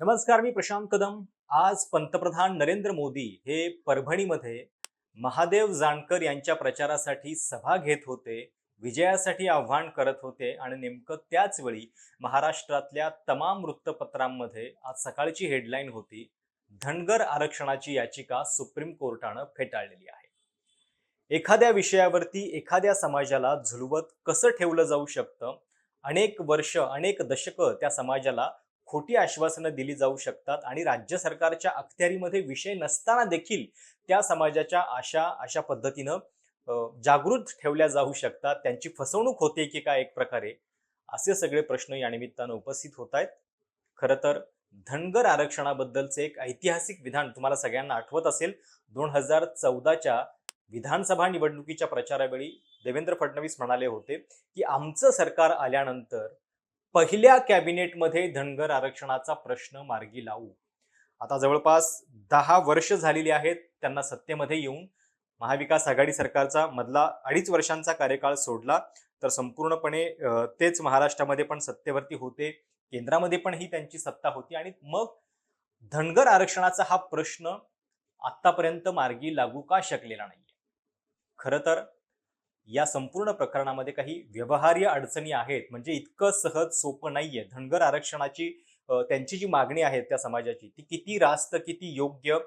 नमस्कार मी प्रशांत कदम. आज पंतप्रधान नरेंद्र मोदी हे परभणीमध्ये महादेव जानकर यांच्या प्रचारासाठी सभा घेत होते विजयासाठी आव्हान करत होते आणि नेमकं त्याच वेळी महाराष्ट्रातल्या तमाम वृत्तपत्रांमध्ये आज सकाळची हेडलाईन होती धनगर आरक्षणाची याचिका सुप्रीम कोर्टानं फेटाळलेली आहे. एखाद्या विषयावरती एखाद्या समाजाला झुलवत कसं ठेवलं जाऊ शकतं? अनेक वर्ष अनेक दशकं त्या समाजाला खोटी आश्वासनं दिली जाऊ शकतात आणि राज्य सरकारच्या अखत्यारीमध्ये विषय नसताना देखील त्या समाजाच्या आशा अशा पद्धतीनं जागृत ठेवल्या जाऊ शकतात. त्यांची फसवणूक होते की काय एक प्रकारे? असे सगळे प्रश्न या निमित्तानं उपस्थित होत आहेत. खरं तर धनगर आरक्षणाबद्दलचे एक ऐतिहासिक विधान तुम्हाला सगळ्यांना आठवत असेल. दोन हजार चौदाच्या विधानसभा निवडणुकीच्या प्रचारावेळी देवेंद्र फडणवीस म्हणाले होते की आमचं सरकार आल्यानंतर पहिल्या कॅबिनेटमध्ये धनगर आरक्षणाचा प्रश्न मार्गी लावू. आता जवळपास दहा वर्ष झालेली आहेत त्यांना सत्तेमध्ये येऊन. महाविकास आघाडी सरकारचा मधला अडीच वर्षांचा कार्यकाळ सोडला तर संपूर्णपणे तेच महाराष्ट्रामध्ये पण सत्तेवरती होते. केंद्रामध्ये पण ही त्यांची सत्ता होती आणि मग धनगर आरक्षणाचा हा प्रश्न आतापर्यंत मार्गी लागू का शकलेला नाहीये? खरं तर या संपूर्ण प्रकरणामध्ये काही व्यवहार्य अडचणी आहेत. म्हणजे इतकं सहज सोपं नाहीये. धनगर आरक्षणाची त्यांची जी मागणी आहे त्या समाजाची ती किती रास्त किती योग्य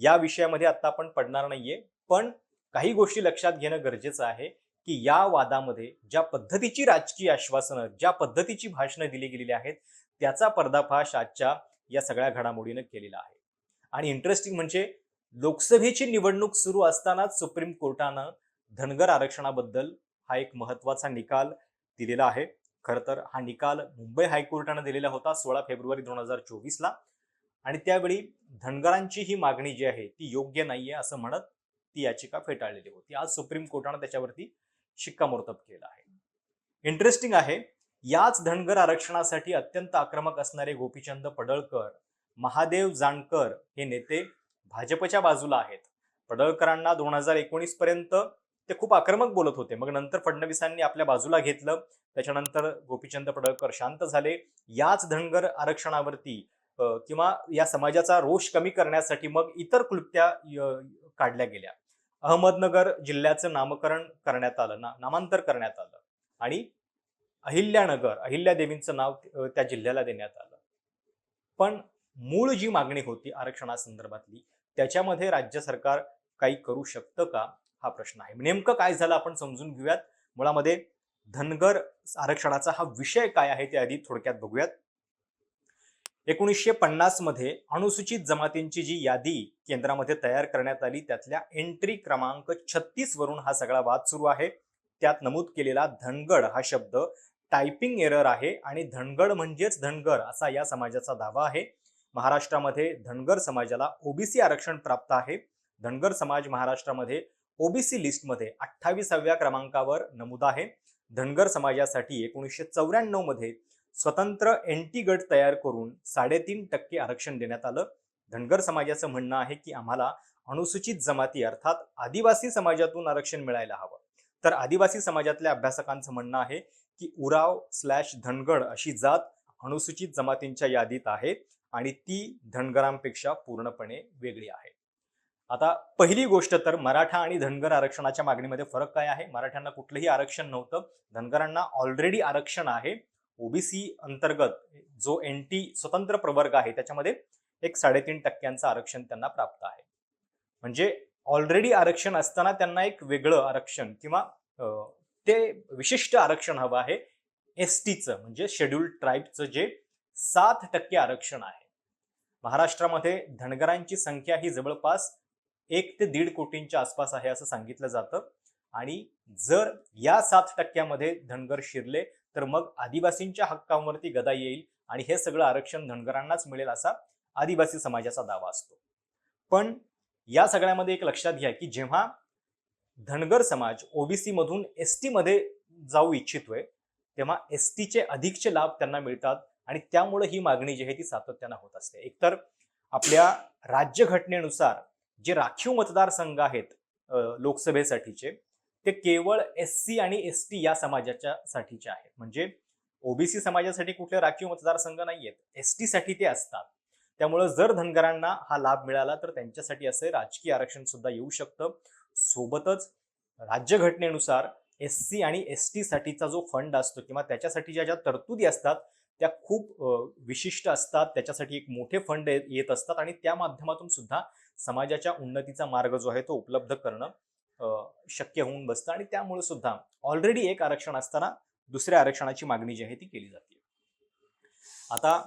या विषयामध्ये आता आपण पडणार नाहीये. पण काही गोष्टी लक्षात घेणं गरजेचं आहे की या वादामध्ये ज्या पद्धतीची राजकीय आश्वासनं ज्या पद्धतीची भाषणं दिली गेलेली आहेत त्याचा पर्दाफाश आजच्या या सगळ्या घडामोडीनं केलेला आहे. आणि इंटरेस्टिंग म्हणजे लोकसभेची निवडणूक सुरू असतानाच सुप्रीम कोर्टानं धनगर आरक्षणाबद्दल हा एक महत्त्वाचा निकाल दिलेला आहे. खरं तर हा निकाल मुंबई हायकोर्टानं दिलेला होता सोळा फेब्रुवारी दोन हजार चोवीसला आणि त्यावेळी धनगरांची ही मागणी जी आहे ती योग्य नाहीये असं म्हणत ती याचिका फेटाळलेली होती. आज सुप्रीम कोर्टानं त्याच्यावरती शिक्कामोर्तब केलं आहे. इंटरेस्टिंग आहे याच धनगर आरक्षणासाठी अत्यंत आक्रमक असणारे गोपीचंद पडळकर महादेव जानकर हे नेते भाजपच्या बाजूला आहेत. पडळकरांना दोन हजार एकोणीस पर्यंत ते खूप आक्रमक बोलत होते. मग नंतर फडणवीसांनी आपल्या बाजूला घेतलं. त्याच्यानंतर गोपीचंद पडळकर शांत झाले. याच धनगर आरक्षणावरती किंवा या समाजाचा रोष कमी करण्यासाठी मग इतर क्लुप्त्या काढल्या गेल्या. अहमदनगर जिल्ह्याचं नामकरण करण्यात आलं ना नामांतर करण्यात आलं. आणि अहिल्यानगर अहिल्या देवींचं नाव त्या जिल्ह्याला देण्यात आलं. पण मूळ जी मागणी होती आरक्षणासंदर्भातली त्याच्यामध्ये राज्य सरकार काही करू शकतं का? हा प्रश्न आहे. नेमकं काय झालं आपण समजून घेऊयात. मुळामध्ये धनगर आरक्षणाचा हा विषय काय आहे ते आधी थोडक्यात बघूयात. एकोणीसशे पन्नासमध्ये अनुसूचित जमातींची जी यादी केंद्रामध्ये तयार करण्यात आली त्यातल्या एंट्री क्रमांक छत्तीस वरून हा सगळा वाद सुरू आहे. त्यात नमूद केलेला धनगड हा शब्द टायपिंग एरर आहे आणि धनगड म्हणजेच धनगर असा या समाजाचा दावा आहे. महाराष्ट्रामध्ये धनगर समाजाला ओबीसी आरक्षण प्राप्त आहे. धनगर समाज महाराष्ट्रामध्ये ओबीसी लिस्टमध्ये अठ्ठावीसाव्या क्रमांकावर नमूद आहे. धनगर समाजासाठी एकोणीसशे चौऱ्याण्णवमध्ये स्वतंत्र एंटी गट तयार करून साडेतीन टक्के आरक्षण देण्यात आलं. धनगर समाजाचं म्हणणं आहे की आम्हाला अनुसूचित जमाती अर्थात आदिवासी समाजातून आरक्षण मिळायला हवं. तर आदिवासी समाजातल्या अभ्यासकांचं म्हणणं आहे की उराव स्लॅश धनगड अशी जात अनुसूचित जमातींच्या यादीत आहे आणि ती धनगरांपेक्षा पूर्णपणे वेगळी आहे. आता पहिली गोष्ट तर मराठा आणि धनगर आरक्षणाच्या मागणीमध्ये फरक काय आहे? मराठ्यांना कुठलंही आरक्षण नव्हतं. धनगरांना ऑलरेडी आरक्षण आहे. ओबीसी अंतर्गत जो एन टी स्वतंत्र प्रवर्ग आहे त्याच्यामध्ये एक साडेतीन टक्क्यांचं आरक्षण त्यांना प्राप्त आहे. म्हणजे ऑलरेडी आरक्षण असताना त्यांना एक वेगळं आरक्षण किंवा ते विशिष्ट आरक्षण हवं आहे. एस टीचं म्हणजे शेड्यूल्ड ट्राईबचं जे सात टक्के आरक्षण आहे. महाराष्ट्रामध्ये धनगरांची संख्या ही जवळपास एक ते दीड कोटींच्या आसपास आहे असं सांगितलं जातं. आणि जर या सात टक्क्यामध्ये धनगर शिरले तर मग आदिवासींच्या हक्कांवरती गदा येईल आणि हे सगळं आरक्षण धनगरांनाच मिळेल असा आदिवासी समाजाचा दावा असतो. पण या सगळ्यामध्ये एक लक्षात घ्या की जेव्हा धनगर समाज ओबीसी मधून एस टी मध्ये जाऊ इच्छितोय तेव्हा एस टीचे अधिकचे लाभ त्यांना मिळतात आणि त्यामुळे ही मागणी जी आहे ती सातत्यानं होत असते. एकतर आपल्या राज्यघटनेनुसार जे राखीव मतदारसंघ आहेत लोकसभेसाठीचे ते केवळ एस सी आणि एस टी या समाजाच्या साठीचे आहेत. म्हणजे ओबीसी समाजासाठी कुठले राखीव मतदारसंघ नाही आहेत एस टीसाठी ते असतात. त्यामुळं जर धनगरांना हा लाभ मिळाला तर त्यांच्यासाठी असे राजकीय आरक्षण सुद्धा येऊ शकतं. सोबतच राज्यघटनेनुसार एस सी आणि एस टी साठीचा जो फंड असतो किंवा त्याच्यासाठी ज्या ज्या तरतुदी असतात त्या खूप विशिष्ट असतात. त्याच्यासाठी एक मोठे फंड येत असतात आणि त्या माध्यमातून सुद्धा समाजाच्या उन्नतीचा मार्ग जो आहे तो उपलब्ध करणं शक्य होऊन बसतं आणि त्यामुळे सुद्धा ऑलरेडी एक आरक्षण असताना दुसऱ्या आरक्षणाची मागणी जी आहे ती केली जाते. आता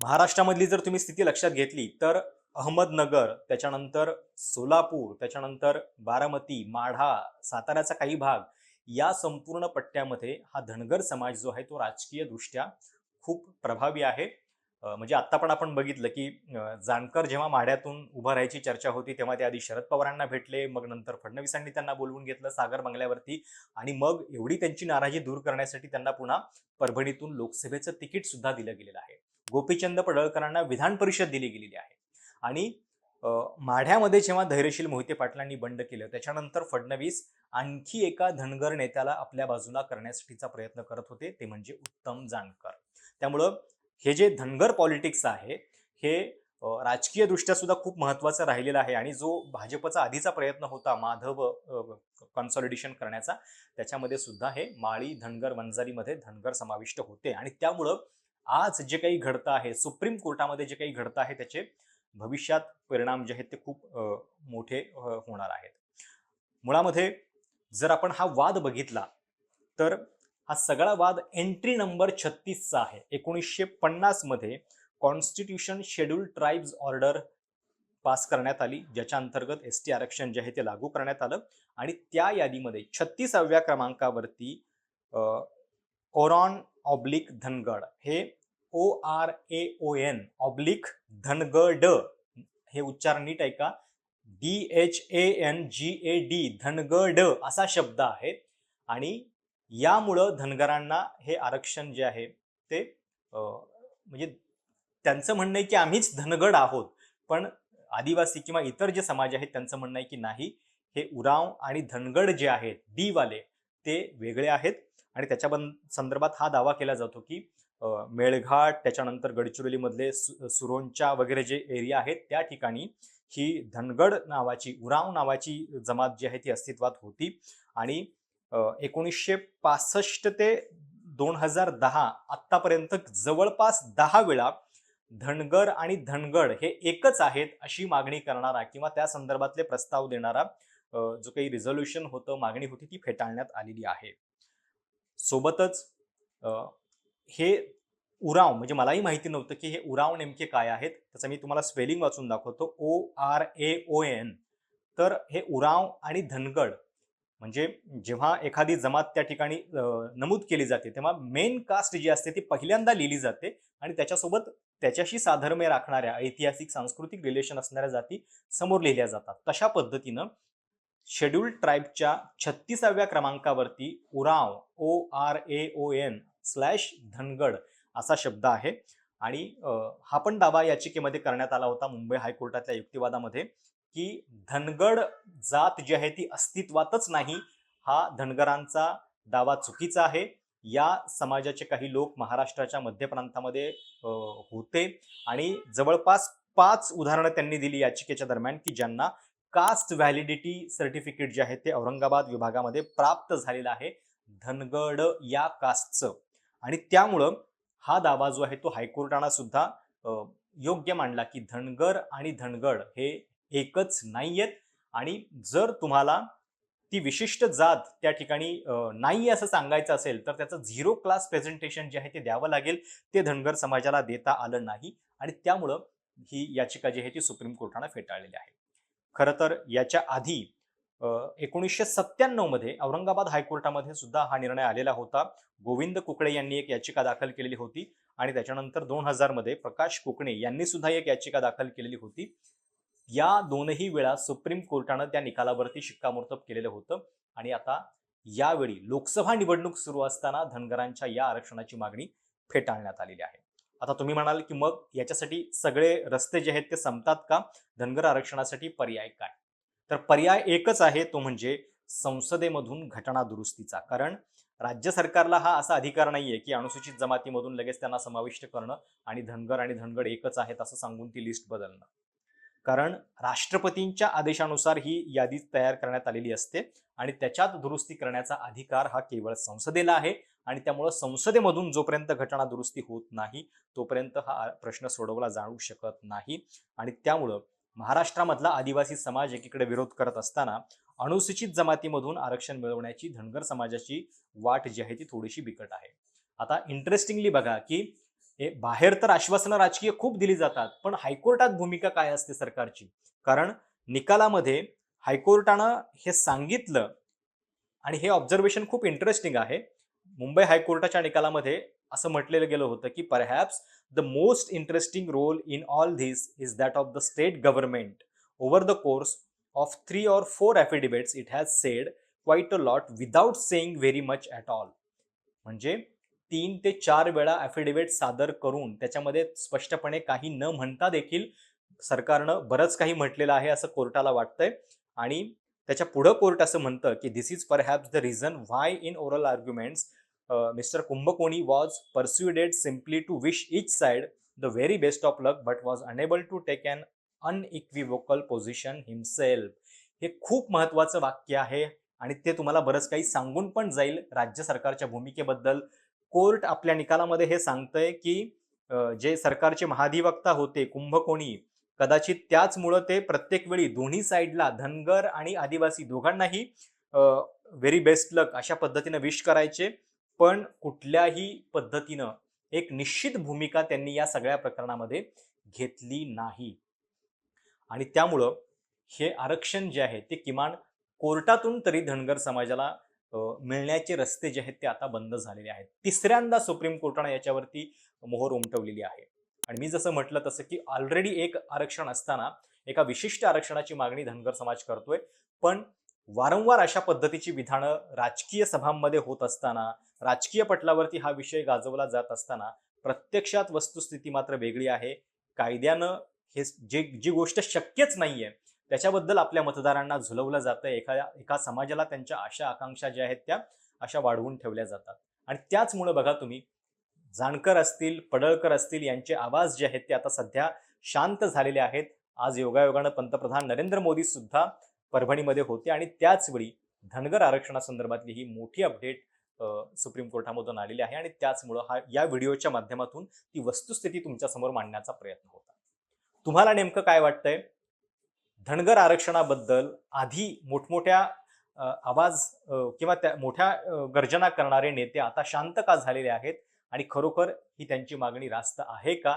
महाराष्ट्रामधली जर तुम्ही स्थिती लक्षात घेतली तर अहमदनगर त्याच्यानंतर सोलापूर त्याच्यानंतर बारामती माढा साताऱ्याचा काही भाग या संपूर्ण पट्ट्यामध्ये हा धनगर समाज जो आहे तो राजकीय दृष्ट्या खूप प्रभावी आहे. म्हणजे आत्ता पण आपण बघितलं की जानकर जेव्हा माढ्यातून उभं राहायची चर्चा होती तेव्हा ते आधी शरद पवारांना भेटले मग नंतर फडणवीसांनी त्यांना बोलवून घेतलं सागर बंगल्यावरती आणि मग एवढी त्यांची नाराजी दूर करण्यासाठी त्यांना पुन्हा परभणीतून लोकसभेचं तिकीट सुद्धा दिलं गेलेलं आहे. गोपीचंद पडळकरांना विधान परिषद दिली गेलेली आहे. आणि माढ्यामध्ये जेव्हा धैर्यशील मोहिते पाटलांनी बंड केलं त्याच्यानंतर फडणवीस आणखी एका धनगर नेत्याला आपल्या बाजूला करण्यासाठीचा प्रयत्न करत होते ते म्हणजे उत्तम जानकर त्यामुळं हे जे धनगर पॉलिटिक्स आहे हे अं, राजकीय दृष्ट्या सुद्धा खूप महत्वाचं राहिलेलं आहे आणि जो भाजपचा आधीचा प्रयत्न होता माधव कन्सॉलिडेशन करण्याचा त्याच्यामध्ये सुद्धा हे माळी धनगर वंजारीमध्ये धनगर समाविष्ट होते. आणि त्यामुळं आज जे काही घडतं आहे सुप्रीम कोर्टामध्ये जे काही घडतं आहे त्याचे भविष्यात परिणाम जे आहेत ते खूप मोठे होणार आहेत. मुळामध्ये जर आपण हा वाद बघितला तर हा सगळा वाद एंट्री नंबर छत्तीसचा आहे. एकोणीसशे पन्नासमध्ये constitution schedule tribes order pass करण्यात आली ज्याच्या अंतर्गत एस टी आरक्षण जे आहे ते लागू करण्यात आलं आणि त्या यादीमध्ये छत्तीसाव्या क्रमांकावरती ओरॉन ऑब्लिक धनगड हे O R A O N oblique Dhangad हे उच्चार नीट ऐका. D H A N G A D Dhangad असा शब्द आहे आणि यामुळं धनगरांना हे आरक्षण जे आहे ते म्हणजे त्यांचं म्हणणं आहे की आम्हीच धनगड आहोत. पण आदिवासी किंवा इतर जे समाज आहेत त्यांचं म्हणणं आहे की नाही हे उराव आणि धनगड जे आहेत डीवाले ते वेगळे आहेत. आणि त्याच्या संदर्भात हा दावा केला जातो की मेळघाट त्याच्यानंतर गडचिरोलीमधले सु- सुरोंच्या वगैरे जे एरिया आहेत त्या ठिकाणी ही धनगड नावाची उराव नावाची जमात जी आहे ती अस्तित्वात होती. आणि एकोणीसशे पासष्ट ते दोन हजार दहा आत्तापर्यंत जवळपास दहा वेळा धनगर आणि धनगड हे एकच आहेत अशी मागणी करणारा किंवा त्या संदर्भातले प्रस्ताव देणारा जो काही रिझोल्युशन होतं मागणी होती ती फेटाळण्यात आलेली आहे. सोबतच हे उराव म्हणजे मलाही माहिती नव्हतं की हे उराव नेमके काय आहेत त्याचं मी तुम्हाला स्पेलिंग वाचून दाखवतो. O R A O N. तर हे उराव आणि धनगड म्हणजे जेव्हा एखादी जमात त्या ठिकाणी नमूद केली जाते तेव्हा मेन कास्ट जी असते ती पहिल्यांदा लिहिली जाते आणि त्याच्यासोबत त्याच्याशी साधर्म्य राखणाऱ्या ऐतिहासिक सांस्कृतिक रिलेशन असणाऱ्या जाती समोर लिहिल्या जातात. तशा पद्धतीनं शेड्यूल ट्राईबच्या छत्तीसाव्या क्रमांकावरती Uraon O R A O N slash Dhangad असा शब्द आहे. आणि हा पण दावा याचिकेमध्ये करण्यात आला होता मुंबई हायकोर्टातल्या युक्तिवादामध्ये. की धनगड जात जी आहे ती अस्तित्वातच नाही हा धनगरांचा दावा चुकीचा आहे. या समाजाचे काही लोक महाराष्ट्राच्या मध्य प्रांतामध्ये होते. आणि जवळपास पाच उदाहरणं त्यांनी दिली याचिकेच्या दरम्यान की ज्यांना कास्ट व्हॅलिडिटी सर्टिफिकेट जे आहे ते औरंगाबाद विभागामध्ये प्राप्त झालेलं आहे धनगड या कास्टचं. आणि त्यामुळं हा दावा जो आहे तो हायकोर्टानं सुद्धा योग्य मांडला की धनगर आणि धनगड हे एकच नाहीयेत. आणि जर तुम्हाला ती विशिष्ट जात त्या ठिकाणी नाही असं सांगायचं असेल तर त्याचं झिरो क्लास प्रेझेंटेशन जे आहे ते द्यावं लागेल. ते धनगर समाजाला देता आलं नाही आणि त्यामुळं ही याचिका जी आहे ती सुप्रीम कोर्टानं फेटाळलेली आहे. खरं तर याच्या आधी एकोणीसशे सत्त्याण्णवमध्ये औरंगाबाद हायकोर्टामध्ये सुद्धा हा निर्णय आलेला होता. गोविंद कुकडे यांनी एक याचिका दाखल केलेली होती आणि त्याच्यानंतर दोन हजारमध्ये प्रकाश कोकणे यांनी सुद्धा एक याचिका दाखल केलेली होती. या दोनही वेळा सुप्रीम कोर्टानं त्या निकालावरती शिक्कामोर्तब केलेलं होतं. आणि आता यावेळी लोकसभा निवडणूक सुरू असताना धनगरांच्या या आरक्षणाची मागणी फेटाळण्यात आलेली आहे. आता तुम्ही म्हणाल की मग याच्यासाठी सगळे रस्ते जे आहेत ते संपतात का? धनगर आरक्षणासाठी पर्याय काय? तर पर्याय एकच आहे तो म्हणजे संसदेमधून घटना दुरुस्तीचा. कारण राज्य सरकारला हा असा अधिकार नाहीये की अनुसूचित जमातीमधून लगेच त्यांना समाविष्ट करणं आणि धनगर आणि धनगड एकच आहेत असं सांगून ती लिस्ट बदलणं. कारण राष्ट्रपतींच्या आदेशानुसार ही यादी तयार करण्यात आलेली असते आणि त्याच्यात दुरुस्ती करण्याचा अधिकार हा केवळ संसदेला आहे आणि त्यामुळं संसदेमधून जोपर्यंत घटना दुरुस्ती होत नाही तोपर्यंत हा प्रश्न सोडवला जाऊ शकत नाही. आणि त्यामुळं महाराष्ट्रामधला आदिवासी समाज एकीकडे विरोध करत असताना अनुसूचित जमातीमधून आरक्षण मिळवण्याची धनगर समाजाची वाट जी आहे ती थोडीशी बिकट आहे. आता इंटरेस्टिंगली बघा की हे बाहेर तर आश्वासनं राजकीय खूप दिली जातात पण हायकोर्टात भूमिका काय असते सरकारची? कारण निकालामध्ये हायकोर्टानं हे सांगितलं आणि हे ऑब्झर्वेशन खूप इंटरेस्टिंग आहे. मुंबई हायकोर्टाच्या निकालामध्ये असं म्हटलेलं गेलं होतं की perhaps the most interesting role in all this is that of the state government over the course of three or four affidavits it has said quite a lot without saying very much at all म्हणजे तीन ते चार वेळा affidavit सादर करून त्याच्यामध्ये स्पष्टपणे काही न म्हणता देखील सरकारनं बरंच काही म्हटलेलं आहे असं कोर्टाला वाटतंय. आणि त्याच्या पुढं कोर्ट असं म्हणतं की this is perhaps the reason why in oral arguments mister Kumbhakoni was persuaded simply to wish each side the very best of luck but was unable to take an unequivocal position himself हे खूप महत्वाचं वाक्य आहे आणि ते तुम्हाला बरंच काही सांगून पण जाईल राज्य सरकारच्या भूमिकेबद्दल. कोर्ट आपल्या निकालामध्ये हे सांगतंय की जे सरकारचे महाधिवक्ता होते कुंभकोणी कदाचित त्याचमुळं ते प्रत्येक वेळी दोन्ही साईडला धनगर आणि आदिवासी दोघांनाही व्हेरी बेस्ट लक अशा पद्धतीनं विश करायचे. पण कुठल्याही पद्धतीनं एक निश्चित भूमिका त्यांनी या सगळ्या प्रकरणामध्ये घेतली नाही. आणि त्यामुळं हे आरक्षण जे आहे ते किमान कोर्टातून तरी धनगर समाजाला मिळण्याचे रस्ते जे आहेत ते आता बंद झालेले आहेत. तिसऱ्यांदा सुप्रीम कोर्टानं याच्यावरती मोहर उमटवलेली आहे. आणि मी जसं म्हटलं तसं की ऑलरेडी एक आरक्षण असताना एका विशिष्ट आरक्षणाची मागणी धनगर समाज करतोय. पण वारंवार अशा पद्धतीची विधानं राजकीय सभांमध्ये होत असताना राजकीय पटलावरती हा विषय गाजवला जात असताना प्रत्यक्षात वस्तुस्थिती मात्र वेगळी आहे. कायद्यानं हे जे जी गोष्ट शक्यच नाहीये त्याच्याबद्दल आपल्या मतदारांना झुलवलं जातं. एखाद्या एका समाजाला त्यांच्या आशा आकांक्षा ज्या आहेत त्या अशा वाढवून ठेवल्या जातात. आणि त्याचमुळे बघा तुम्ही जाणकर असतील पडळकर असतील यांचे आवाज जे आहेत ते आता सध्या शांत झालेले आहेत. आज योगायोगानं पंतप्रधान नरेंद्र मोदी सुद्धा परभणीमध्ये होते आणि त्याचवेळी धनगर आरक्षणासंदर्भातली ही मोठी अपडेट सुप्रीम कोर्टामधून आलेली आहे आणि त्याचमुळं हा या व्हिडिओच्या माध्यमातून ती वस्तुस्थिती तुमच्यासमोर मांडण्याचा प्रयत्न होता. तुम्हाला नेमकं काय वाटतंय? धनगर आरक्षणाबद्दल आधी मोठमोठ्या आवाज किंवा त्या मोठ्या गर्जना करणारे नेते आता शांत का झालेले आहेत? आणि खरोखर ही त्यांची मागणी रास्त आहे का?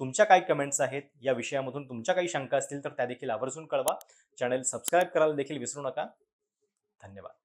तुमच्या काय कमेंट्स आहेत? या विषयामधून तुमच्या काही शंका असतील तर त्या देखील आवर्जून कळवा. चॅनल सबस्क्राईब करायला देखील विसरू नका. धन्यवाद.